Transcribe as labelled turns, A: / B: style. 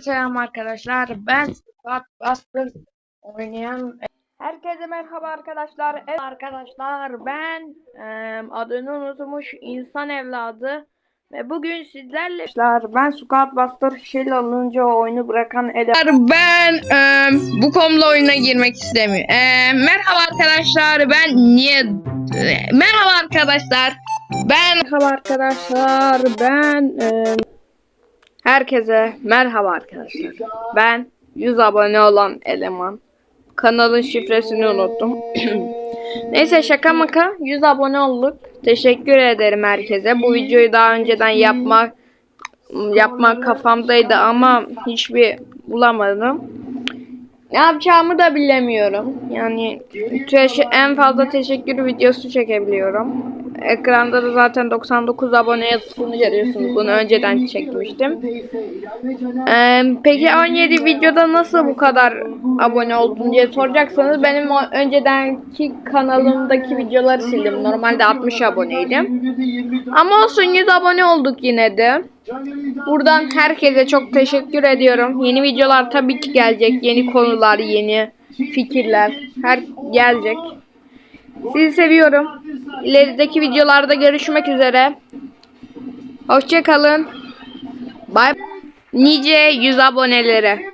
A: Selam arkadaşlar. Ben Scott Buster oynayan Herkese merhaba arkadaşlar. Evet arkadaşlar ben eee, adını unutmuş insan evladı ve bugün sizlerle arkadaşlar ben Scott Buster Shell alınca oyunu bırakan Eder. Ben eee, bu komla oyuna girmek istemiyorum. Eee, merhaba arkadaşlar. Ben niye merhaba arkadaşlar. Ben merhaba arkadaşlar. Ben eee, Herkese merhaba arkadaşlar. Ben 100 abone olan eleman. Kanalın şifresini unuttum. Neyse şaka maka 100 abone olduk. Teşekkür ederim herkese. Bu videoyu daha önceden yapmak yapmak kafamdaydı ama hiçbir bulamadım. Ne yapacağımı da bilemiyorum. Yani en fazla teşekkür videosu çekebiliyorum. Ekranda da zaten 99 abone yazısını görüyorsunuz. Bunu önceden çekmiştim. Ee, peki 17 videoda nasıl bu kadar abone oldun diye soracaksanız benim öncedenki kanalımdaki videoları sildim. Normalde 60 aboneydim. Ama olsun 100 abone olduk yine de. Buradan herkese çok teşekkür ediyorum. Yeni videolar tabii ki gelecek. Yeni konular, yeni fikirler her gelecek. Sizi seviyorum. İlerideki videolarda görüşmek üzere. Hoşçakalın. Bye. Nice 100 abonelere.